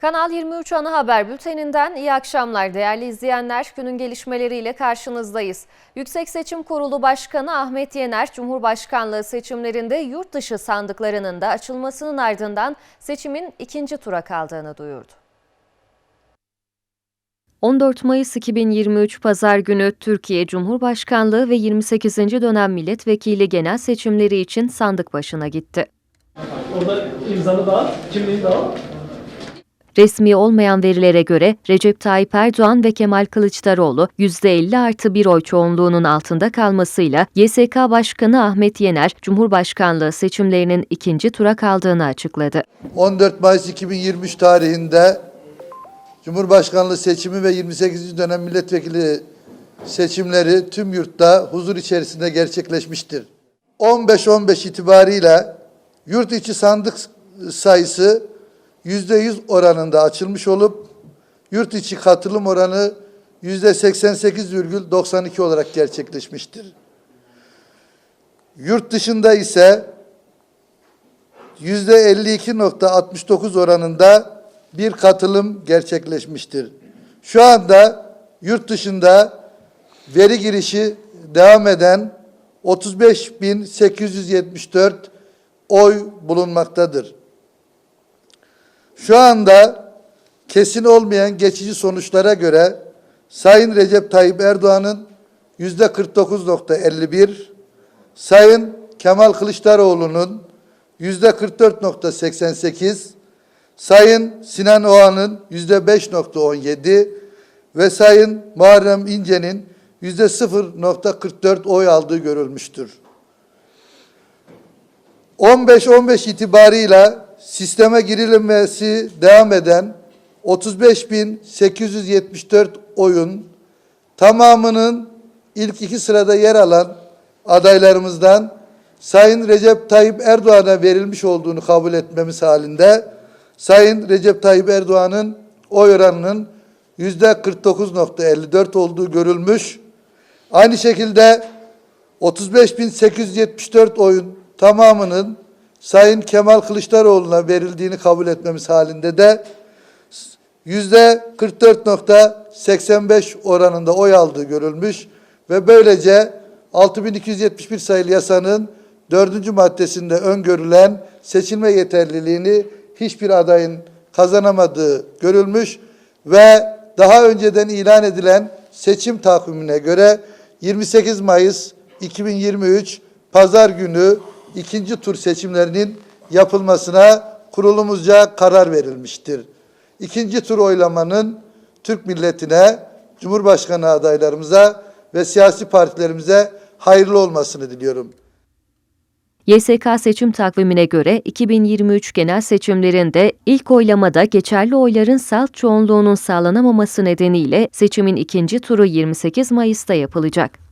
Kanal 23 ana haber bülteninden iyi akşamlar değerli izleyenler. Günün gelişmeleriyle karşınızdayız. Yüksek Seçim Kurulu Başkanı Ahmet Yener, Cumhurbaşkanlığı seçimlerinde yurt dışı sandıklarının da açılmasının ardından seçimin ikinci tura kaldığını duyurdu. 14 Mayıs 2023 Pazar günü Türkiye Cumhurbaşkanlığı ve 28. dönem milletvekili genel seçimleri için sandık başına gitti. Orada imzanı da al, kimliğini de al. Resmi olmayan verilere göre Recep Tayyip Erdoğan ve Kemal Kılıçdaroğlu %50 artı bir oy çoğunluğunun altında kalmasıyla YSK Başkanı Ahmet Yener, Cumhurbaşkanlığı seçimlerinin ikinci tura kaldığını açıkladı. 14 Mayıs 2023 tarihinde Cumhurbaşkanlığı seçimi ve 28. dönem milletvekili seçimleri tüm yurtta huzur içerisinde gerçekleşmiştir. 15-15 itibariyle yurt içi sandık sayısı %100 oranında açılmış olup yurt içi katılım oranı %88,92 olarak gerçekleşmiştir. Yurt dışında ise %52.69 oranında bir katılım gerçekleşmiştir. Şu anda yurt dışında veri girişi devam eden 35.874 oy bulunmaktadır. Şu anda kesin olmayan geçici sonuçlara göre Sayın Recep Tayyip Erdoğan'ın yüzde 49.51, Sayın Kemal Kılıçdaroğlu'nun yüzde 44.88, Sayın Sinan Oğan'ın yüzde 5.17 ve Sayın Muharrem İnce'nin yüzde 0.44 oy aldığı görülmüştür. 15-15 itibarıyla sisteme girilmesi devam eden 35.874 oyun tamamının ilk iki sırada yer alan adaylarımızdan Sayın Recep Tayyip Erdoğan'a verilmiş olduğunu kabul etmemiz halinde Sayın Recep Tayyip Erdoğan'ın oy oranının yüzde 49.54 olduğu görülmüş. Aynı şekilde 35.874 oyun tamamının Sayın Kemal Kılıçdaroğlu'na verildiğini kabul etmemiz halinde de yüzde 44.85 oranında oy aldığı görülmüş ve böylece 6271 sayılı yasanın dördüncü maddesinde öngörülen seçilme yeterliliğini hiçbir adayın kazanamadığı görülmüş ve daha önceden ilan edilen seçim takvimine göre 28 Mayıs 2023 Pazar günü ikinci tur seçimlerinin yapılmasına kurulumuzca karar verilmiştir. İkinci tur oylamanın Türk milletine, Cumhurbaşkanı adaylarımıza ve siyasi partilerimize hayırlı olmasını diliyorum. YSK seçim takvimine göre 2023 genel seçimlerinde ilk oylamada geçerli oyların salt çoğunluğunun sağlanamaması nedeniyle seçimin ikinci turu 28 Mayıs'ta yapılacak.